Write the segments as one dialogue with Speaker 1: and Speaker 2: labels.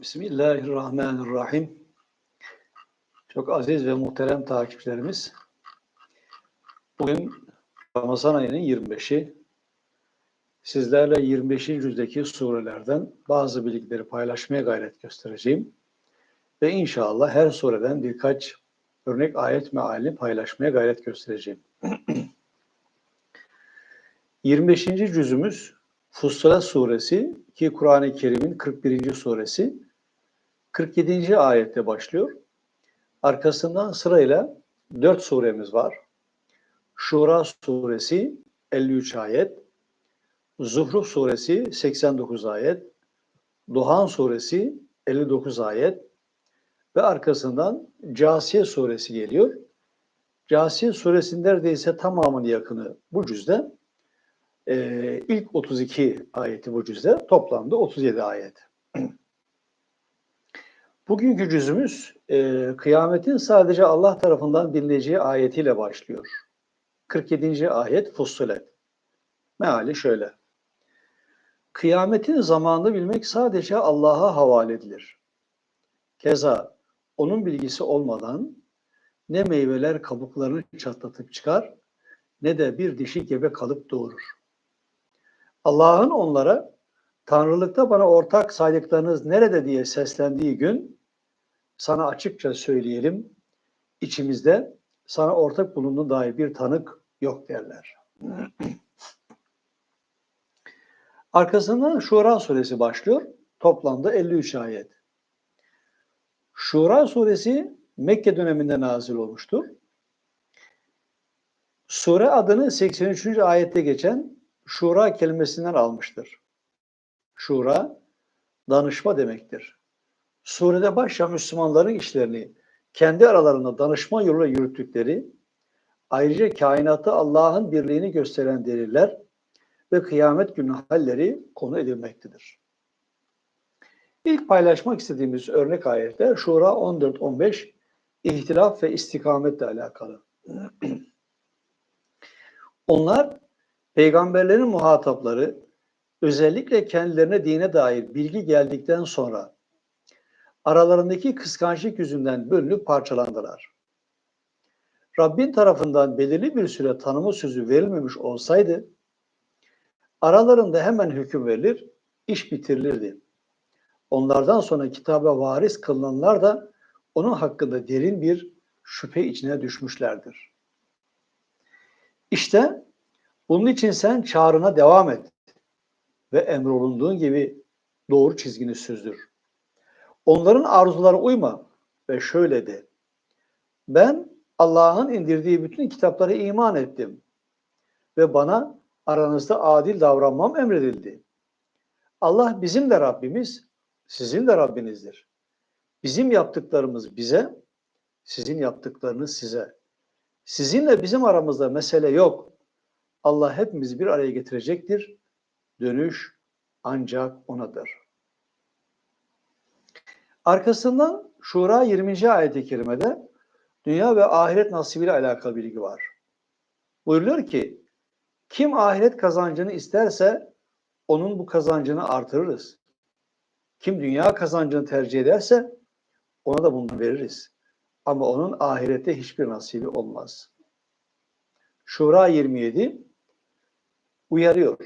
Speaker 1: Bismillahirrahmanirrahim. Çok aziz ve muhterem takipçilerimiz. Bugün Ramazan ayının 25'i. Sizlerle 25. yüzdeki surelerden bazı bilgileri paylaşmaya gayret göstereceğim. Ve inşallah her sureden birkaç örnek ayet mealini paylaşmaya gayret göstereceğim. 25. cüzümüz Fussilet suresi ki Kur'an-ı Kerim'in 41. suresi 47. ayette başlıyor. Arkasından sırayla 4 suremiz var. Şura suresi 53 ayet, Zuhruf suresi 89 ayet, Duhan suresi 59 ayet ve arkasından Casiye suresi geliyor. Casiye suresinin neredeyse tamamının yakını bu cüzde. Ee, ilk 32 ayeti bu cüzde. Toplamda 37 ayet. Bugünkü cüzümüz e, kıyametin sadece Allah tarafından bilineceği ayetiyle başlıyor. 47. ayet Fussilet. Meali şöyle. Kıyametin zamanını bilmek sadece Allah'a havale edilir. Keza onun bilgisi olmadan ne meyveler kabuklarını çatlatıp çıkar ne de bir dişi gebe kalıp doğurur. Allah'ın onlara Tanrılıkta bana ortak saydıklarınız nerede diye seslendiği gün sana açıkça söyleyelim içimizde sana ortak bulunduğu dair bir tanık yok derler. Arkasından Şura suresi başlıyor. Toplamda 53 ayet. Şura suresi Mekke döneminde nazil olmuştur. Sure adını 83. ayette geçen Şura kelimesinden almıştır. Şura, danışma demektir. Surede başta Müslümanların işlerini kendi aralarında danışma yoluyla yürüttükleri, ayrıca kainatı Allah'ın birliğini gösteren deliller ve kıyamet günü halleri konu edilmektedir. İlk paylaşmak istediğimiz örnek ayetler Şura 14-15 ihtilaf ve istikametle alakalı. Onlar peygamberlerin muhatapları özellikle kendilerine dine dair bilgi geldikten sonra aralarındaki kıskançlık yüzünden bölünüp parçalandılar. Rabbin tarafından belirli bir süre tanımı sözü verilmemiş olsaydı aralarında hemen hüküm verilir, iş bitirilirdi. Onlardan sonra kitaba varis kılınanlar da onun hakkında derin bir şüphe içine düşmüşlerdir. İşte bunun için sen çağrına devam et ve emrolunduğun gibi doğru çizgini süzdür. Onların arzulara uyma ve şöyle de. Ben Allah'ın indirdiği bütün kitaplara iman ettim ve bana aranızda adil davranmam emredildi. Allah bizim de Rabbimiz, sizin de Rabbinizdir. Bizim yaptıklarımız bize, sizin yaptıklarınız size. Sizinle bizim aramızda mesele yok. Allah hepimizi bir araya getirecektir. Dönüş ancak onadır. Arkasından Şura 20. ayet-i kerimede dünya ve ahiret nasibiyle alakalı bilgi var. Buyuruyor ki kim ahiret kazancını isterse onun bu kazancını artırırız. Kim dünya kazancını tercih ederse ona da bunu veririz. Ama onun ahirette hiçbir nasibi olmaz. Şura 27 uyarıyor.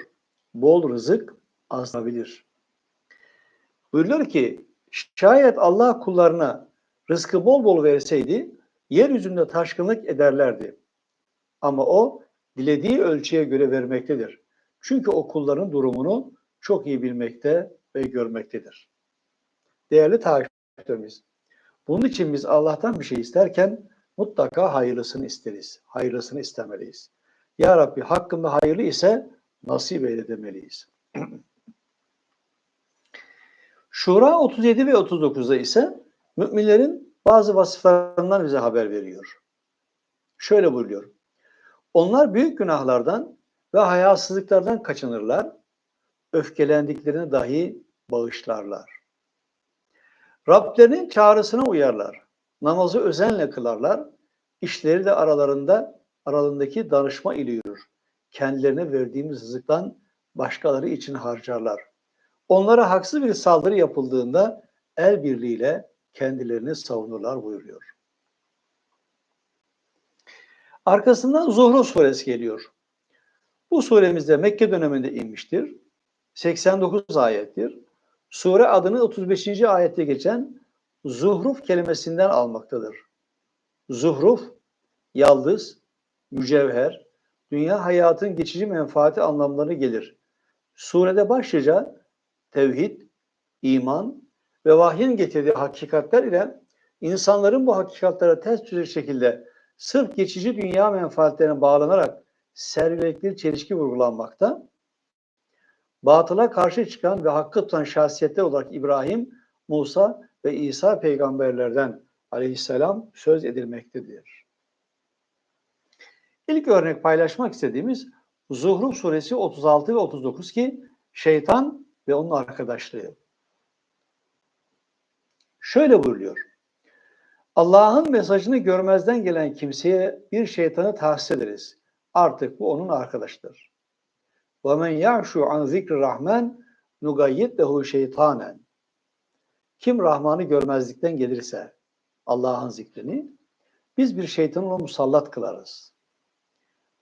Speaker 1: Bol rızık azalabilir. Buyuruyor ki şayet Allah kullarına rızkı bol bol verseydi yeryüzünde taşkınlık ederlerdi. Ama o dilediği ölçüye göre vermektedir. Çünkü o kulların durumunu çok iyi bilmekte ve görmektedir. Değerli takipçilerimiz, bunun için biz Allah'tan bir şey isterken mutlaka hayırlısını isteriz. Hayırlısını istemeliyiz. Ya Rabbi hakkında hayırlı ise nasip eyle demeliyiz. Şura 37 ve 39'da ise müminlerin bazı vasıflarından bize haber veriyor. Şöyle buyuruyor. Onlar büyük günahlardan ve hayasızlıklardan kaçınırlar, öfkelendiklerini dahi bağışlarlar. Rablerinin çağrısına uyarlar, namazı özenle kılarlar, işleri de aralarında aralarındaki danışma ile yürür. Kendilerine verdiğimiz rızıktan başkaları için harcarlar. Onlara haksız bir saldırı yapıldığında el birliğiyle kendilerini savunurlar buyuruyor. Arkasından Zuhruf suresi geliyor. Bu suremizde Mekke döneminde inmiştir. 89 ayettir. Sure adını 35. ayette geçen Zuhruf kelimesinden almaktadır. Zuhruf, yaldız, mücevher, dünya hayatın geçici menfaati anlamları gelir. Surede başlıca tevhid, iman ve vahyin getirdiği hakikatler ile insanların bu hakikatlere ters düz şekilde sırf geçici dünya menfaatlerine bağlanarak sergiledikleri çelişki vurgulanmakta. Batıla karşı çıkan ve hakkı tutan şahsiyetler olarak İbrahim, Musa ve İsa peygamberlerden aleyhisselam söz edilmektedir. İlk örnek paylaşmak istediğimiz Zuhruf suresi 36 ve 39 ki şeytan ve onun arkadaşlığı. Şöyle buyuruyor. Allah'ın mesajını görmezden gelen kimseye bir şeytanı tahsis ederiz. Artık bu onun arkadaşıdır. وَمَنْ يَعْشُ عَنْ ذِكْرِ الرَّحْمَنِ نُغَيِّدْ لَهُ şeytanen. Kim Rahman'ı görmezlikten gelirse Allah'ın zikrini biz bir şeytanı ona musallat kılarız.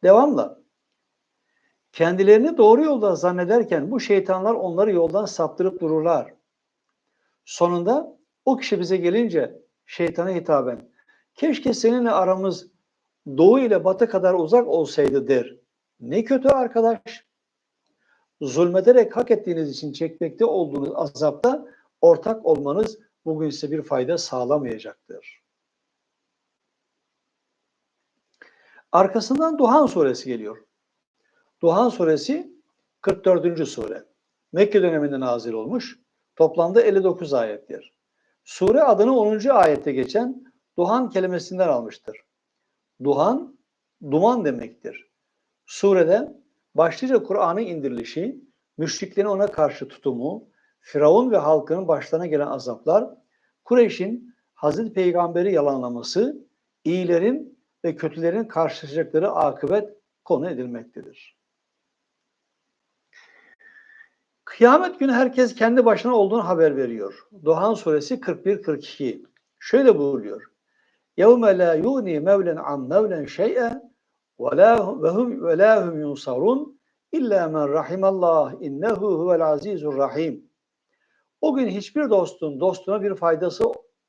Speaker 1: Devamla kendilerini doğru yolda zannederken bu şeytanlar onları yoldan saptırıp dururlar. Sonunda o kişi bize gelince şeytana hitaben keşke seninle aramız doğu ile batı kadar uzak olsaydı der. Ne kötü arkadaş. Zulmederek hak ettiğiniz için çekmekte olduğunuz azapta ortak olmanız bugün size bir fayda sağlamayacaktır. Arkasından Duhan suresi geliyor. Duhan suresi 44. sure. Mekke döneminde nazil olmuş. Toplamda 59 ayettir. Sure adını 10. ayette geçen Duhan kelimesinden almıştır. Duhan, duman demektir. Surede başlıca Kur'an'ın indirilişi, müşriklerin ona karşı tutumu, Firavun ve halkının başlarına gelen azaplar, Kureyş'in Hazreti Peygamber'i yalanlaması, iyilerin ve kötülerin karşılaşacakları akıbet konu edilmektedir. Kıyamet günü herkes kendi başına olduğunu haber veriyor. Duhan suresi 41-42. Şöyle buyuruyor. يَوْمَ لَا يُغْنِي مَوْلًا عَنْ مَوْلًا شَيْئًا وَلَا هُمْ يُنْصَرُونَ İlla men rahimallah innehu huvel azizur rahim. O gün hiçbir dostun dostuna bir faydası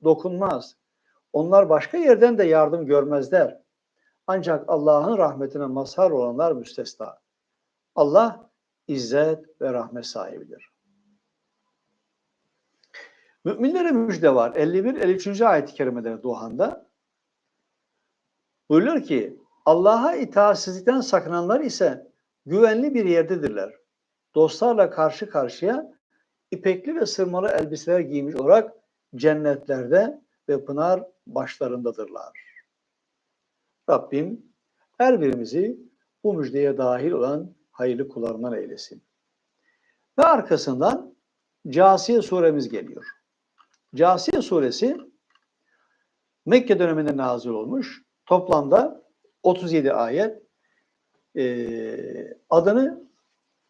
Speaker 1: dokunmaz. Onlar başka yerden de yardım görmezler. Ancak Allah'ın rahmetine mazhar olanlar müstesna. Allah izzet ve rahmet sahibidir. Müminlere müjde var. 51-53. ayet-i kerimede Duhan'da. Buyuruyor ki Allah'a itaatsizlikten sakınanlar ise güvenli bir yerdedirler. Dostlarla karşı karşıya ipekli ve sırmalı elbiseler giymiş olarak cennetlerde ve pınar başlarındadırlar. Rabbim her birimizi bu müjdeye dahil olan hayırlı kullarından eylesin. Ve arkasından Casiye suremiz geliyor. Casiye suresi Mekke döneminde nazil olmuş. Toplamda 37 ayet. Ee, adını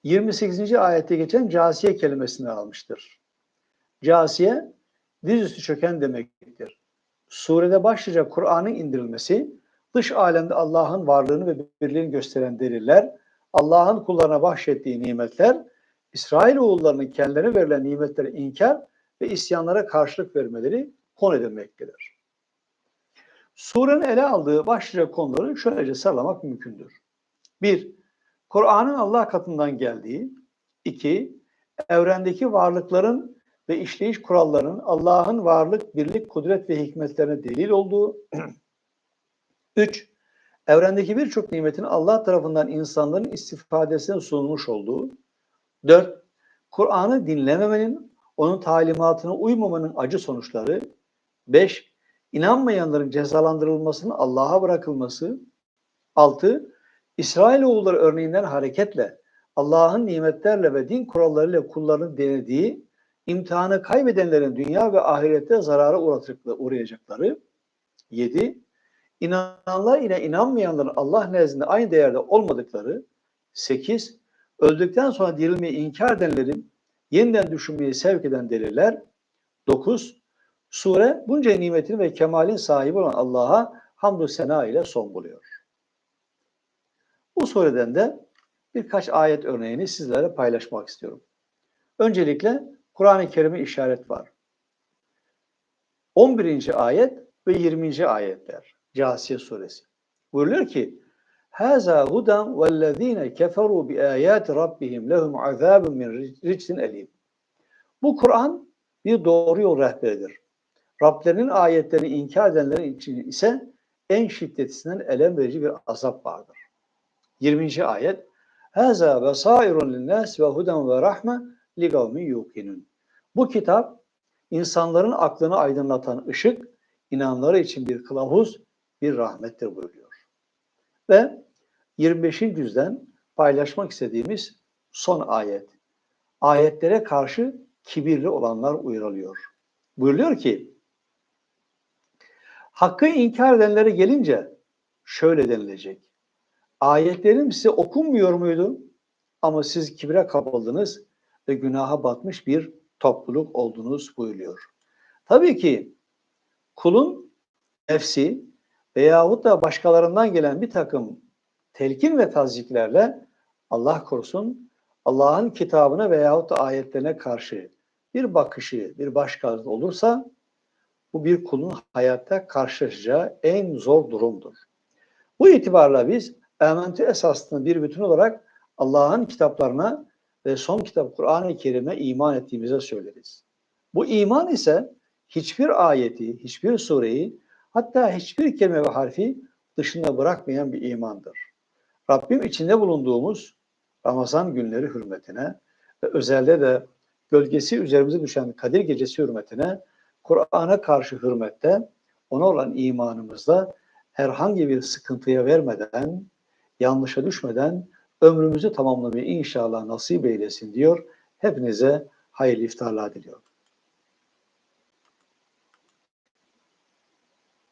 Speaker 1: 28. ayette geçen casiye kelimesini almıştır. Casiye dizüstü çöken demektir. Surede başlıca Kur'an'ın indirilmesi, dış alemde Allah'ın varlığını ve birliğini gösteren deliller, Allah'ın kullarına bahşettiği nimetler, İsrail oğullarının kendilerine verilen nimetleri inkar ve isyanlara karşılık vermeleri konu edilmektedir. Surenin ele aldığı başlıca konuları şöylece sıralamak mümkündür. 1. Kur'an'ın Allah katından geldiği. 2. Evrendeki varlıkların ve işleyiş kurallarının Allah'ın varlık, birlik, kudret ve hikmetlerine delil olduğu. 3. Evrendeki birçok nimetin Allah tarafından insanların istifadesine sunulmuş olduğu. 4. Kur'an'ı dinlememenin, onun talimatına uymamanın acı sonuçları. 5. İnanmayanların cezalandırılmasının Allah'a bırakılması. 6. İsrailoğulları örneğinden hareketle Allah'ın nimetlerle ve din kurallarıyla kullarını denediği imtihanı kaybedenlerin dünya ve ahirette zarara uğrayacakları. 7. İnananlar ile inanmayanların Allah nezdinde aynı değerde olmadıkları. 8. Öldükten sonra dirilmeyi inkar edenlerin yeniden düşünmeyi sevk eden deliller. 9. Sure bunca nimetin ve kemalin sahibi olan Allah'a hamdü sena ile son buluyor. Bu sureden de birkaç ayet örneğini sizlere paylaşmak istiyorum. Öncelikle Kur'an-ı Kerim'e işaret var. 11. ayet ve 20. ayetler. Câsiye suresi. Buyuruyor ki Haza hudan vellezine keferu bi ayati rabbihim lehum azabun min ricsin elim. Bu Kur'an bir doğru yol rehberidir. Rablerinin ayetlerini inkar edenlerin için ise en şiddetisinden elem verici bir azap vardır. 20. ayet Haza besairun linnas ve huden ve rahme li kavmin yuqinun. Bu kitap insanların aklını aydınlatan ışık, inanları için bir kılavuz, bir rahmettir buyuruyor. Ve 25. yüzden paylaşmak istediğimiz son ayet. Ayetlere karşı kibirli olanlar uyarılıyor. Buyuruyor ki, Hakkı inkar edenlere gelince şöyle denilecek. Ayetlerim size okunmuyor muydu? Ama siz kibre kapıldınız ve günaha batmış bir topluluk oldunuz buyuruyor. Tabii ki kulun nefsi veyahut da başkalarından gelen bir takım telkin ve taziklerle Allah korusun Allah'ın kitabına veyahut da ayetlerine karşı bir bakışı, bir başkaldırı olursa bu bir kulun hayatta karşılaşacağı en zor durumdur. Bu itibarla biz ementü esasını bir bütün olarak Allah'ın kitaplarına ve son kitap Kur'an-ı Kerim'e iman ettiğimize söyleriz. Bu iman ise hiçbir ayeti, hiçbir sureyi, hatta hiçbir kelime ve harfi dışında bırakmayan bir imandır. Rabbim içinde bulunduğumuz Ramazan günleri hürmetine ve özelde de gölgesi üzerimize düşen Kadir Gecesi hürmetine Kur'an'a karşı hürmette ona olan imanımızda herhangi bir sıkıntıya vermeden, yanlışa düşmeden ömrümüzü tamamlamayı inşallah nasip eylesin diyor. Hepinize hayırlı iftarlar diliyorum.